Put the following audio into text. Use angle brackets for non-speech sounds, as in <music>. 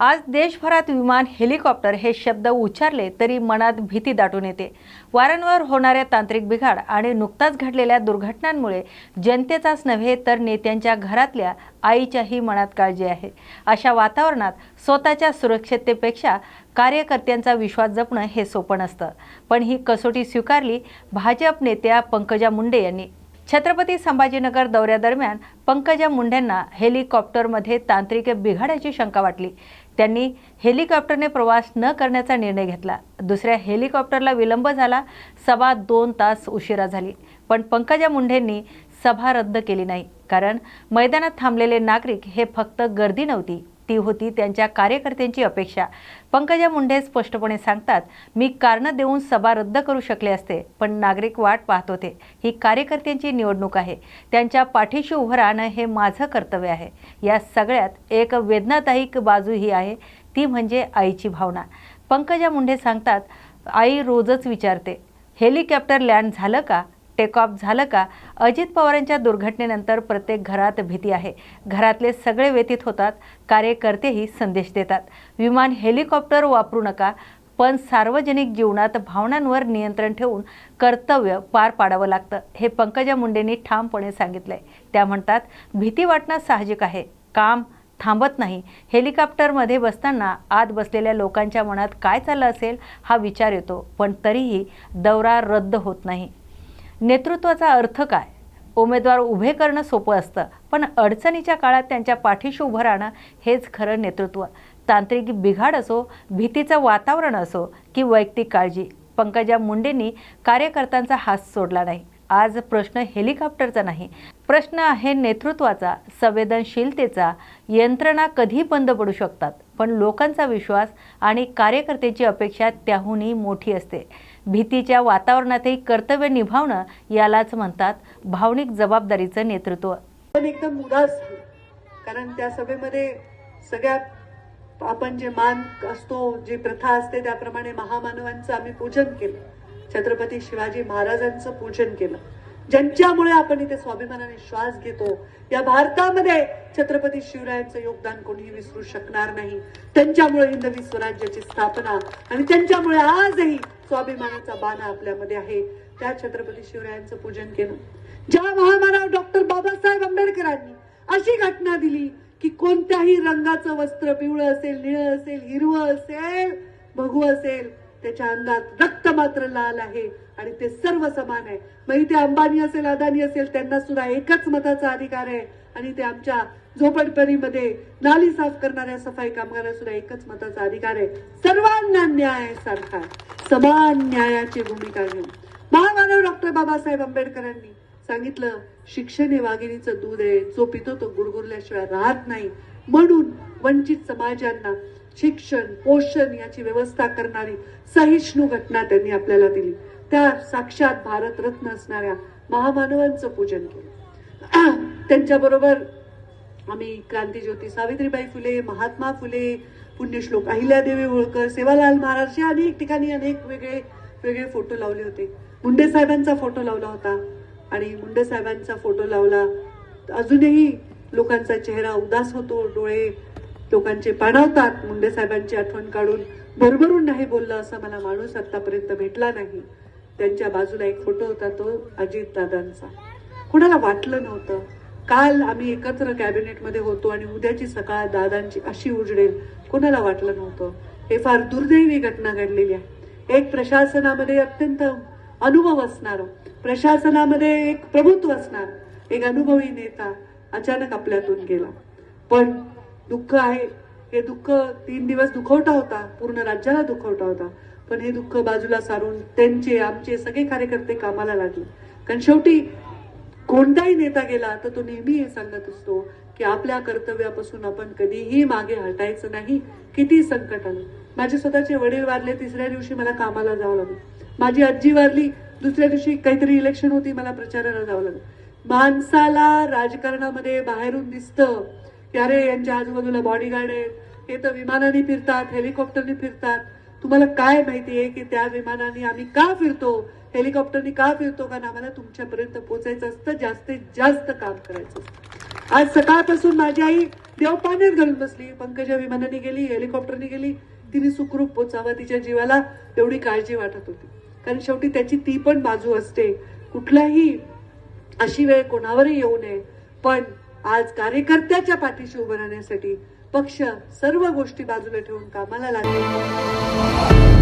आज देशभरात विमान हेलिकॉप्टर हे शब्द उच्चारले तरी मनात भीती दाटून येते. वारंवार होणाऱ्या तांत्रिक बिघाड आणि नुकताच घडलेल्या दुर्घटनांमुळे जनतेचाच नव्हे तर नेत्यांच्या घरातल्या आईच्याही मनात काळजी आहे. अशा वातावरणात स्वतःच्या सुरक्षिततेपेक्षा कार्यकर्त्यांचा विश्वास जपणं हे सोपं नसतं. पण ही कसोटी स्वीकारली भाजप नेत्या पंकजा मुंडे यांनी. छत्रपती संभाजीनगर दौऱ्यादरम्यान पंकजा मुंडेंना हेलिकॉप्टरमध्ये तांत्रिक बिघाडाची शंका वाटली. त्यांनी हेलिकॉप्टरने प्रवास न करण्याचा निर्णय घेतला. दुसऱ्या हेलिकॉप्टरला विलंब झाला. सभा दोन तास उशिरा झाली. पण पंकजा मुंडेंनी सभा रद्द केली नाही. कारण मैदानात थांबलेले नागरिक हे फक्त गर्दी नव्हती. ती होती त्यांच्या कार्यकर्त्यांची अपेक्षा. पंकजा मुंडे स्पष्टपणे सांगतात मी कारणं देऊन सभा रद्द करू शकले असते पण नागरिक वाट पाहत होते. ही कार्यकर्त्यांची निवडणूक आहे. त्यांच्या पाठीशी उभं राहणं हे माझं कर्तव्य आहे. या सगळ्यात एक वेदनादायक बाजू ही आहे ती म्हणजे आईची भावना. पंकजा मुंडे सांगतात आई रोजच विचारते हेलिकॉप्टर लँड झालं का? टेक ऑफ झालं का? अजित पवारांच्या दुर्घटनेनंतर प्रत्येक घरात भीती आहे. घरातले सगळे व्यतीत होतात. कार्यकर्तेही संदेश देतात. विमान हेलिकॉप्टर वापरू नका पण सार्वजनिक जीवनात भावनांवर नियंत्रण ठेवून कर्तव्य पार पाडावं लागतं हे पंकजा मुंडेंनी ठामपणे सांगितलंय. त्या म्हणतात भीती वाटणं साहजिक आहे. काम थांबत नाही. हेलिकॉप्टरमध्ये बसताना आत बसलेल्या लोकांच्या मनात काय चाललं असेल हा विचार येतो पण तरीही दौरा रद्द होत नाही. नेतृत्वाचा अर्थ काय? उमेदवार उभे करणं सोपं असतं पण अडचणीच्या काळात त्यांच्या पाठीशी उभं राहणं हेच खरं नेतृत्व. तांत्रिक बिघाड असो भीतीचं वातावरण असो की वैयक्तिक काळजी. पंकजा मुंडेंनी कार्यकर्त्यांचा हात सोडला नाही. आज प्रश्न हेलिकॉप्टरचा नाही. प्रश्न आहे नेतृत्वाचा संवेदनशीलतेचा. यंत्रणा कधी बंद पडू शकतात? पण लोकांचा विश्वास आणि कार्यकर्त्याची अपेक्षा त्याहूनही मोठी असते. भीतीच्या वातावरणातही कर्तव्य निभावणं यालाच म्हणतात भावनिक जबाबदारीचं नेतृत्व. पण एकदम उदास कारण त्या सभेमध्ये सगळ्यात आपण जे मान असतो जी प्रथा असते त्याप्रमाणे महामानवांचं आम्ही पूजन केलं. छत्रपती शिवाजी महाराजांचं पूजन केलं. ज्यांच्यामुळे आपण इथे स्वाभिमानाने श्वास घेतो या भारतामध्ये छत्रपती शिवरायांचं योगदान कोणीही विसरू शकणार नाही. त्यांच्यामुळे हिंदवी स्वराज्याची स्थापना आणि त्यांच्यामुळे आजही स्वाभिमानाचा बाणा आपल्यामध्ये आहे. त्या छत्रपती शिवरायांचं पूजन केलं. ज्या महामानव डॉक्टर बाबासाहेब आंबेडकरांनी अशी घटना दिली की कोणत्याही रंगाचं वस्त्र पिवळं असेल निळं असेल हिरवं असेल भगू असेल त्याच्या अंगात रक्त मात्र लाल आहे आणि ते सर्व समान आहे. मग इथे अंबानी असेल अदानी असेल त्यांना सुद्धा एकच मताचा अधिकार आहे आणि ते आमच्या झोपडपरीमध्ये नाली साफ करणाऱ्या सफाई कामगारांना सुद्धा एकच मताचा अधिकार आहे. सर्वांना न्याय सारखा. समान न्यायाची भूमिका घेऊन. महामानव डॉक्टर बाबासाहेब आंबेडकरांनी सांगितलं शिक्षण हे वाघिणीचं दूध आहे. जो पितो तो गुरगुरल्याशिवाय राहत नाही. म्हणून वंचित समाजांना शिक्षण पोषण याची व्यवस्था करणारी सहिष्णू घटना त्यांनी आपल्याला दिली. त्या साक्षात भारतरत्न असणाऱ्या महामानवांचं पूजन केलं. <clears throat> त्यांच्याबरोबर आम्ही क्रांतीज्योती सावित्रीबाई फुले महात्मा फुले पुण्यश्लोक अहिल्यादेवी होळकर सेवालाल महाराज या अनेक ठिकाणी अनेक वेगळे वेगळे फोटो लावले होते. मुंडे साहेबांचा फोटो लावला होता आणि मुंडे साहेबांचा फोटो लावला अजूनही लोकांचा चेहरा उदास होतो डोळे लोकांचे पाणावतात मुंडे साहेबांची आठवण काढून भरभरून नाही बोललं असं मला माणूस आतापर्यंत भेटला नाही. त्यांच्या बाजूला एक फोटो होता तो अजित दादांचा. कुणाला वाटलं नव्हतं. काल आम्ही एकत्र कॅबिनेटमध्ये होतो आणि उद्याची सकाळ दादांची अशी उजडेल कोणाला वाटलं नव्हतं. हे फार दुर्दैवी घटना घडलेली आहे. एक प्रशासनामध्ये अत्यंत अनुभव असणार प्रशासनामध्ये एक प्रभुत्व असणार. एक अनुभवी नेता अचानक आपल्यातून गेला. पण दुःख आहे हे दुःख तीन दिवस दुखवटा होता पूर्ण राज्याला दुखवटा होता. पण हे दुःख बाजूला सारून त्यांचे आमचे सगळे कार्यकर्ते कामाला लागले. कारण शेवटी कोणताही नेता गेला तर तो नेहमी हे सांगत असतो की आपल्या कर्तव्यापासून आपण कधीही मागे हटायचं नाही किती संकट आलं. माझे स्वतःचे वडील वारले तिसऱ्या दिवशी मला कामाला जावं लागलं. माझी आजी वारली दुसऱ्या दिवशी काहीतरी इलेक्शन होती मला प्रचाराला जावं लागलं. माणसाला राजकारणामध्ये बाहेरून दिसतं की अरे यांच्या आजूबाजूला बॉडीगार्ड आहेत. हे तर विमानाने फिरतात हेलिकॉप्टरने फिरतात. तुम्हाला काय माहिती आहे की त्या विमानाने आम्ही का फिरतो? हेलिकॉप्टरने का फिरतो? कारण आम्हाला तुमच्यापर्यंत पोहोचायचं असतं जास्तीत जास्त काम करायचं असतं. आज सकाळपासून माझी आई देव पाण्यात घालून बसली. पंकजा विमानाने गेली हेलिकॉप्टरने गेली. तिने सुखरूप पोचावं तिच्या जीवाला तेवढी काळजी वाटत होती. कारण शेवटी त्याची ती पण बाजू असते. कुठलाही अशी वेळ कोणावरही येऊ नये. पण आज कार्यकर्त्याच्या पाठीशी उभं राहण्यासाठी पक्ष सर्व गोष्टी बाजूला ठेवून कामाला लागले.